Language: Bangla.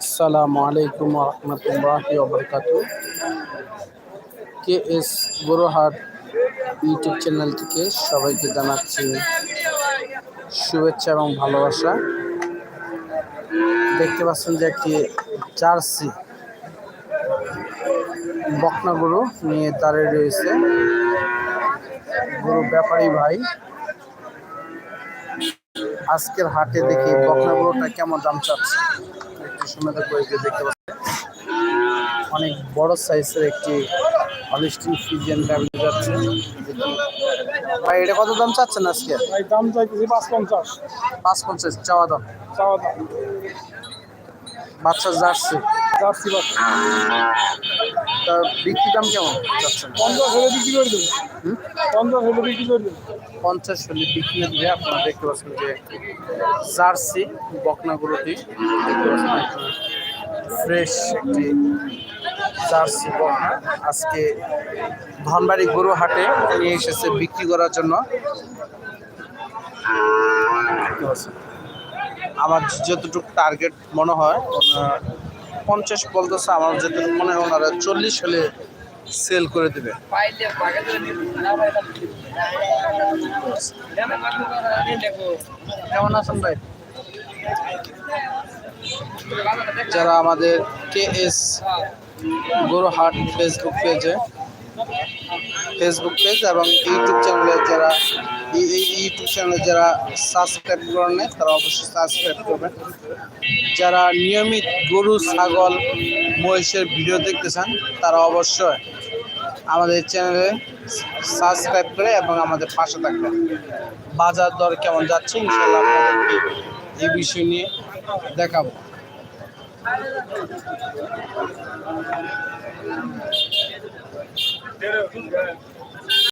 আসসালামু আলাইকুম রহমতুল্লাহি K S Gorohat YouTube channel থেকে সবাইকে জানাচ্ছি শুভেচ্ছা এবং ভালোবাসা। দেখতে পাচ্ছেন যে একটি জার্সি বকনা গরু নিয়ে দাঁড়িয়ে রয়েছে। গরু ব্যাপারী ভাই আজকের হাটে দেখি বকনা গরুটা কেমন দাম চাচ্ছে? একটু সময় করে দেখতে পাচ্ছি। অনেক বড় সাইজের একটি অলিস্টিং ফিজিয়ান গাভি যাচ্ছে। ভাই এটা কত দাম চাচ্ছেন আজকে? ভাই দাম চাইছি পাঁচ পঞ্চাশ পাঁচ পঞ্চাশ চাওয়া দাম। চাওয়া দাম। বাচ্চা জার্সি। জার্সি বাচ্চা। তা বিক্রি দাম কেমন পঞ্চাশ হলে বিক্রি করে দেবো? পঞ্চাশ হলে বিক্রি করে দেবো। পঞ্চাশ হলে বিক্রি দিলে আপনারা দেখতে পাচ্ছেন যে জার্সি পাচ্ছেন ফ্রেশ একটি জার্সি বকনা। আজকে ধনবাড়ি গরু হাটে নিয়ে এসেছে বিক্রি করার জন্য। দেখতে পাচ্ছেন। আমার যতটুকু টার্গেট মনে হয় পঞ্চাশ বলতেছে, আমার যতটুকু মনে হয় ওনারা চল্লিশ হলে সেল করে দেবে। কেমন আছেন ভাই? যারা আমাদের কে এস গরুহাট ফেসবুক পেজে ফেসবুক পেজ এবং ইউটিউব চ্যানেলে যারা ইউটিউব চ্যানেলে যারা সাবস্ক্রাইব করেন নাই, তারা অবশ্যই সাবস্ক্রাইব করবেন। যারা নিয়মিত গরু ছাগল মহিষের ভিডিও দেখতে চান তারা অবশ্যই আমাদের চ্যানেলে সাবস্ক্রাইব করে এবং আমাদের পাশে থাকবেন। বাজার দর কেমন যাচ্ছে? ইনশাল্লাহ এই বিষয় নিয়ে দেখাবো। Entendeu? É.